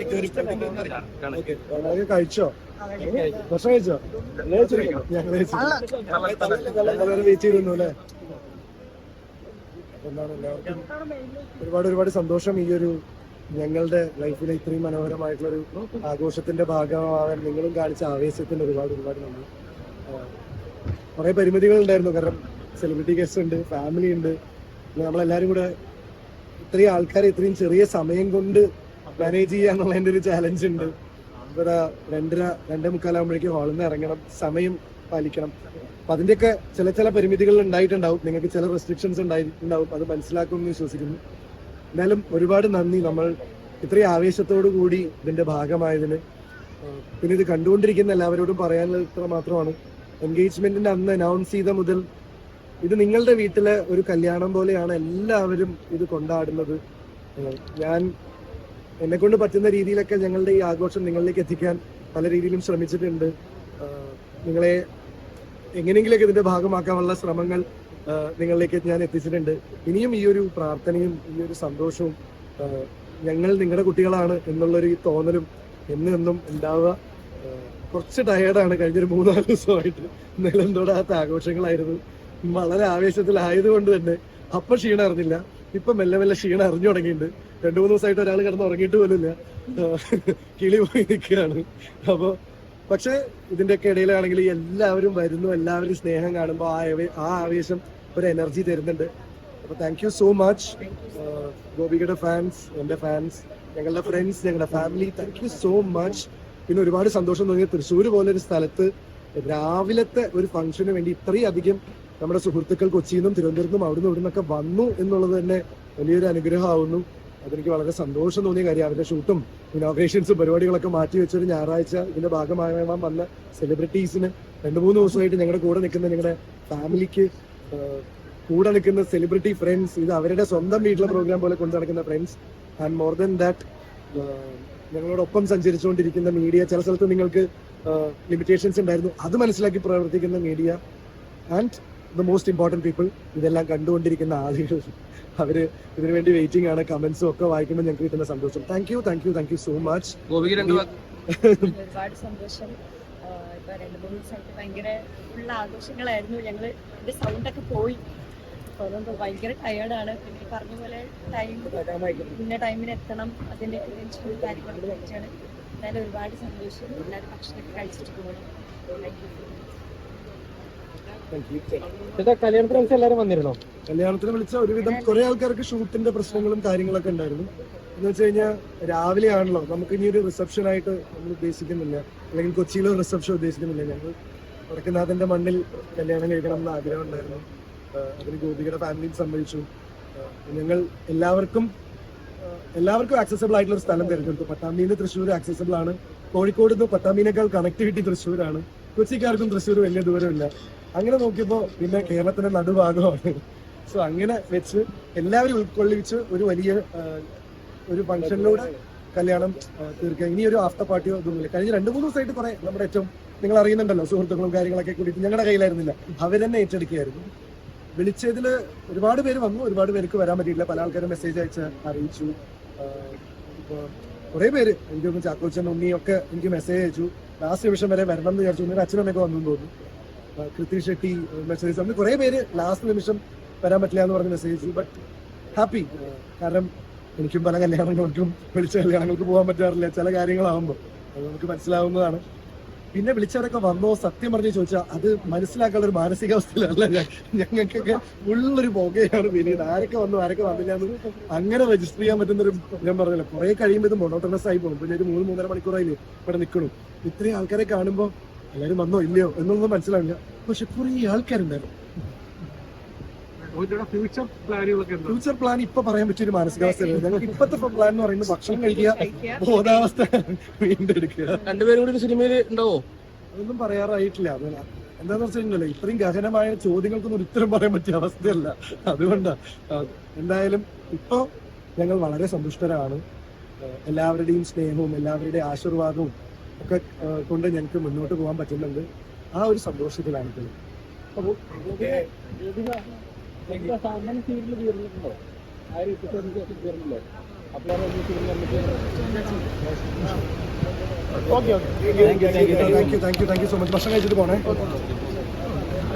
Okay വളരെ കഴിച്ചോ? ഭക്ഷണം കഴിച്ചോ ഞങ്ങൾ വളരെ വെയിറ്റ് ചെയ്തിരുന്നു അല്ലേ? എന്താണ് എല്ലാവർക്കും ഒരുപാട് ഒരുപാട് സന്തോഷം ഈ ഒരു ഞങ്ങളുടെ ലൈഫിലെ ഇത്രയും മനോഹരമായിട്ടുള്ള ഒരു ആഘോഷത്തിന്റെ ഭാഗമാവാൻ നിങ്ങളും കാണിച്ച ആവേശത്തിന് ഒരുപാട് ഒരുപാട് നന്ദി. കുറെ പരിമിതികൾ ഉണ്ടായിരുന്നു. കാരണം സെലിബ്രിറ്റി ഗസ്റ്റ് ഉണ്ട് ഫാമിലി ഉണ്ട്. പിന്നെ നമ്മളെല്ലാരും കൂടെ ഇത്രയും ആൾക്കാരെ ഇത്രയും ചെറിയ സമയം കൊണ്ട് മാനേജ് ചെയ്യുക എന്നുള്ളതിന്റെ ഒരു ചാലഞ്ച് ഉണ്ട്. ഇവിടെ രണ്ടര രണ്ടേ മുക്കാലാകുമ്പോഴേക്കും ഹാളിൽ നിന്ന് ഇറങ്ങണം. സമയം പാലിക്കണം. അപ്പൊ അതിന്റെയൊക്കെ ചില ചില പരിമിതികൾ ഉണ്ടായിട്ടുണ്ടാവും. നിങ്ങൾക്ക് ചില റെസ്ട്രിക്ഷൻസ് ഉണ്ടായിട്ടുണ്ടാവും അത് മനസ്സിലാക്കുമെന്ന് വിശ്വസിക്കുന്നു. എന്നാലും ഒരുപാട് നന്ദി. നമ്മൾ ഇത്രയും ആവേശത്തോടു കൂടി ഇതിന്റെ ഭാഗമായതിന്. പിന്നെ ഇത് കണ്ടുകൊണ്ടിരിക്കുന്ന എല്ലാവരോടും പറയാനുള്ളത് ഇത്ര മാത്രമാണ്. എൻഗേജ്മെന്റിന്റെ അന്ന് അനൗൺസ് ചെയ്ത മുതൽ ഇത് നിങ്ങളുടെ വീട്ടിലെ ഒരു കല്യാണം പോലെയാണ് എല്ലാവരും ഇത് കൊണ്ടാടുന്നത്. ഞാൻ എന്നെ കൊണ്ട് പറ്റുന്ന രീതിയിലൊക്കെ ഞങ്ങളുടെ ഈ ആഘോഷം നിങ്ങളിലേക്ക് എത്തിക്കാൻ പല രീതിയിലും ശ്രമിച്ചിട്ടുണ്ട്. നിങ്ങളെ എങ്ങനെയെങ്കിലൊക്കെ ഇതിന്റെ ഭാഗമാക്കാനുള്ള ശ്രമങ്ങൾ നിങ്ങളിലേക്ക് ഞാൻ എത്തിച്ചിട്ടുണ്ട്. ഇനിയും ഈ ഒരു പ്രാർത്ഥനയും ഈ ഒരു സന്തോഷവും ഞങ്ങൾ നിങ്ങളുടെ കുട്ടികളാണ് എന്നുള്ളൊരു ഈ തോന്നലും എന്നും എന്നും ഉണ്ടാവുക. കുറച്ച് ടയേർഡാണ് കഴിഞ്ഞൊരു മൂന്നാൽ ദിവസമായിട്ട് നിലന്തോടാത്ത ആഘോഷങ്ങളായിരുന്നു. വളരെ ആവേശത്തിലായതുകൊണ്ട് തന്നെ. അപ്പൊ ക്ഷീണം ഇപ്പൊ മെല്ലെ മെല്ലെ ക്ഷീണം അറിഞ്ഞു തുടങ്ങിയിട്ടുണ്ട്. രണ്ടു മൂന്ന് ദിവസമായിട്ട് ഒരാൾ കിടന്ന് ഉറങ്ങിയിട്ട് പോലുമില്ല. കിളി പോയി നിൽക്കുകയാണ്. അപ്പൊ പക്ഷെ ഇതിന്റെയൊക്കെ ഇടയിലാണെങ്കിൽ എല്ലാവരും വരുന്നു എല്ലാവരും സ്നേഹം കാണുമ്പോൾ ആ ആ ആവേശം ഒരു എനർജി തരുന്നുണ്ട്. അപ്പൊ താങ്ക് യു സോ മച്ച് ഗോപികയുടെ ഫാൻസ് എന്റെ ഫാൻസ് ഞങ്ങളുടെ ഫ്രണ്ട്സ് ഞങ്ങളുടെ family thank you so much പിന്നെ ഒരുപാട് സന്തോഷം തോന്നിയ തൃശ്ശൂർ പോലെ ഒരു സ്ഥലത്ത് രാവിലത്തെ ഒരു ഫംഗ്ഷന് വേണ്ടി ഇത്രയും അധികം നമ്മുടെ സുഹൃത്തുക്കൾ കൊച്ചിയിൽ നിന്നും തിരുവനന്തപുരത്ത് നിന്നും അവിടുന്ന് ഇവിടെ നിന്നൊക്കെ വന്നു എന്നുള്ളത് തന്നെ വലിയൊരു അനുഗ്രഹമാവുന്നു. അതെനിക്ക് വളരെ സന്തോഷം തോന്നിയ കാര്യം. അവരുടെ ഷൂട്ടും ഇനോഗ്രേഷൻസും പരിപാടികളൊക്കെ മാറ്റി വെച്ചൊരു ഞായറാഴ്ച ഇതിന്റെ ഭാഗമാകാൻ വന്ന സെലിബ്രിറ്റീസിന് രണ്ടു മൂന്ന് ദിവസമായിട്ട് ഞങ്ങളുടെ കൂടെ നിൽക്കുന്ന ഞങ്ങളുടെ ഫാമിലിക്ക് കൂടെ നിൽക്കുന്ന സെലിബ്രിറ്റി ഫ്രണ്ട്സ് ഇത് അവരുടെ സ്വന്തം വീട്ടിലെ പ്രോഗ്രാം പോലെ കൊണ്ടു നടക്കുന്ന friends. And more than that ഞങ്ങളോടൊപ്പം സഞ്ചരിച്ചുകൊണ്ടിരിക്കുന്ന മീഡിയ ചില സ്ഥലത്ത് നിങ്ങൾക്ക് ലിമിറ്റേഷൻസ് ഉണ്ടായിരുന്നു. അത് മനസ്സിലാക്കി പ്രവർത്തിക്കുന്ന media. And the most important people ഇതെല്ലാം കണ്ടുകൊണ്ടിരിക്കുന്ന ആളുകൾ. അവർ ഇതിനു വേണ്ടി വെയിറ്റിംഗ് ആണ്. കമന്റ്സും ഒക്കെ വായിക്കുമ്പോൾ ഞങ്ങൾക്ക് കിട്ടുന്ന സന്തോഷം. Thank you thank you thank you so much ഒരുപാട് സന്തോഷം. ആഹ് ഇപ്പൊ രണ്ട് മൂന്ന് ദിവസമായിട്ട് ഭയങ്കര ഉള്ള ആഘോഷങ്ങളായിരുന്നു. ഞങ്ങൾ എന്റെ സൗണ്ട് ഒക്കെ പോയി. അപ്പൊ അതുകൊണ്ട് ഭയങ്കര ടയേർഡാണ് പിന്നെ ഈ പറഞ്ഞ പോലെ ടൈം ഇന്ന ടൈമിന് എത്തണം. അതിന്റെ ടെൻഷനും കാര്യങ്ങളൊക്കെ വെച്ചാണ്. എന്നാലും ഒരുപാട് സന്തോഷം. എല്ലാവരും ഭക്ഷണമൊക്കെ കഴിച്ചിട്ട് പോകണം. താങ്ക് യു കല്യാണത്തിന് വിളിച്ച എല്ലാരും വന്നിരുന്നോ? കല്യാണത്തിന് വിളിച്ച ഒരുവിധം കുറെ ആൾക്കാർക്ക് ഷൂട്ടിന്റെ പ്രശ്നങ്ങളും കാര്യങ്ങളൊക്കെ ഉണ്ടായിരുന്നു. എന്ന് വെച്ച് കഴിഞ്ഞാൽ രാവിലെ ആണല്ലോ നമുക്ക് ഇനി ഒരു റിസപ്ഷൻ ആയിട്ട് നമ്മൾ ഉദ്ദേശിക്കുന്നില്ല. അല്ലെങ്കിൽ കൊച്ചിയിലോ റിസപ്ഷൻ ഉദ്ദേശിക്കുന്നില്ല. ഞങ്ങൾ വടക്കുന്നാഥന്റെ മണ്ണിൽ കല്യാണം കഴിക്കണം എന്ന് ആഗ്രഹം ഉണ്ടായിരുന്നു. അതിന് ഗോപികയുടെ ഫാമിലിയും സമ്മതിച്ചു. ഞങ്ങൾ എല്ലാവർക്കും എല്ലാവർക്കും ആക്സസബിൾ ആയിട്ടുള്ള ഒരു സ്ഥലം തിരഞ്ഞെടുത്തു. പട്ടാമ്പിന്ന് തൃശ്ശൂർ ആക്സസബിൾ ആണ്. കോഴിക്കോട് നിന്ന് പട്ടാമ്പിനേക്കാൾ കണക്ടിവിറ്റി തൃശ്ശൂരാണ്. കൊച്ചിക്കാർക്കും തൃശ്ശൂർ വലിയ ദൂരമില്ല. അങ്ങനെ നോക്കിയപ്പോ പിന്നെ കേരളത്തിന്റെ നടുഭാഗമാണ്. സോ അങ്ങനെ വെച്ച് എല്ലാവരും ഉൾക്കൊള്ളിച്ച് ഒരു വലിയ ഒരു ഫംഗ്ഷനിലൂടെ കല്യാണം തീർക്കുക. ഇനി ഒരു ആഫ്റ്റർ പാർട്ടിയോ ഇതൊന്നുമില്ല കഴിഞ്ഞ രണ്ട് മൂന്ന് ദിവസമായിട്ട് കുറെ നമ്മുടെ ഏറ്റവും നിങ്ങൾ അറിയുന്നുണ്ടല്ലോ സുഹൃത്തുക്കളും കാര്യങ്ങളൊക്കെ കൂടിയിട്ട് ഞങ്ങളുടെ കയ്യിലായിരുന്നില്ല. അവരെന്നെ ഏറ്റെടുക്കുകയായിരുന്നു. വിളിച്ചതിൽ ഒരുപാട് പേര് വന്നു ഒരുപാട് പേർക്ക് വരാൻ പറ്റിയില്ല പല ആൾക്കാരും മെസ്സേജ് അയച്ച് അറിയിച്ചു. കുറെ പേര് എനിക്ക് തോന്നുന്നു ചാക്കോച്ചൻ ഉണ്ണിയൊക്കെ എനിക്ക് മെസ്സേജ് അയച്ചു. ലാസ്റ്റ് നിമിഷം വരെ വരണം എന്ന് വിചാരിച്ചു. അച്ഛനൊക്കെ വന്നു തോന്നുന്നു. കൃതി ഷെട്ടി മെസ്സേജ് നമ്മൾ കുറെ പേര് ലാസ്റ്റ് നിമിഷം വരാൻ പറ്റില്ല എന്ന് പറഞ്ഞ മെസ്സേജ് ബട്ട് ഹാപ്പി കാരണം എനിക്കും പല കല്യാണങ്ങൾക്കും വിളിച്ച കല്യാണങ്ങൾക്ക് പോകാൻ പറ്റാറില്ല. ചില കാര്യങ്ങളാവുമ്പോൾ അത് നമുക്ക് മനസ്സിലാവുന്നതാണ്. പിന്നെ വിളിച്ചവരൊക്കെ വന്നോ സത്യം പറഞ്ഞ് ചോദിച്ചാൽ അത് മനസ്സിലാക്കാനുള്ള ഒരു മാനസികാവസ്ഥയിലല്ല ഞങ്ങൾക്കൊക്കെ ഉള്ളൊരു പുകയാണ് പിന്നീട് ആരൊക്കെ വന്നു ആരൊക്കെ വന്നില്ല എന്ന് അങ്ങനെ രജിസ്റ്റർ ചെയ്യാൻ പറ്റുന്ന ഒരു ഞാൻ പറഞ്ഞില്ല. കുറെ കഴിയുമ്പോൾ ഇത് മൊണോട്ടണസ് ആയി പോകും. പിന്നെ ഒരു മൂന്ന് മൂന്നര മണിക്കൂറായില്ലേ ഇവിടെ നിൽക്കണം ഇത്രയും ആൾക്കാരെ കാണുമ്പോൾ എല്ലാവരും വന്നോ ഇല്ലയോ എന്നൊന്നും മനസ്സിലാവില്ല. പക്ഷെ കുറേ ആൾക്കാരുണ്ടായിരുന്നു. ഫ്യൂച്ചർ ഫ്യൂച്ചർ പ്ലാൻ ഇപ്പൊ പറയാൻ പറ്റിയ ഒരു മാനസികാവസ്ഥയല്ല ഞങ്ങൾക്ക് ഇപ്പോഴത്തെ പ്ലാൻ എന്ന് പറയുന്നത് ഭക്ഷണം കഴിക്കുക ബോധാവസ്ഥ വീണ്ടെടുക്കുക. രണ്ടുപേരും കൂടി സിനിമയിൽ ഉണ്ടാവോ? അതൊന്നും പറയാറായിട്ടില്ല. എന്താന്ന് എന്താന്ന് വെച്ചിട്ടുണ്ടല്ലോ ഇത്രയും ഗഹനമായ ചോദ്യങ്ങൾക്കൊന്നും ഒരു ഉത്തരം പറയാൻ പറ്റിയ അവസ്ഥയല്ല. അതുകൊണ്ടാ എന്തായാലും ഇപ്പൊ ഞങ്ങൾ വളരെ സന്തുഷ്ടരാണ്. എല്ലാവരുടെയും സ്നേഹവും എല്ലാവരുടെയും ആശീർവാദവും ഒക്കെ കൊണ്ട് ഞങ്ങൾക്ക് മുന്നോട്ട് പോകാൻ പറ്റുന്നുണ്ട്. ആ ഒരു സന്തോഷത്തിലാണ് തീർന്നില്ലേ? Okay okay. Thank you thank you thank you so much ഭക്ഷണം കഴിച്ചിട്ട് പോണേ.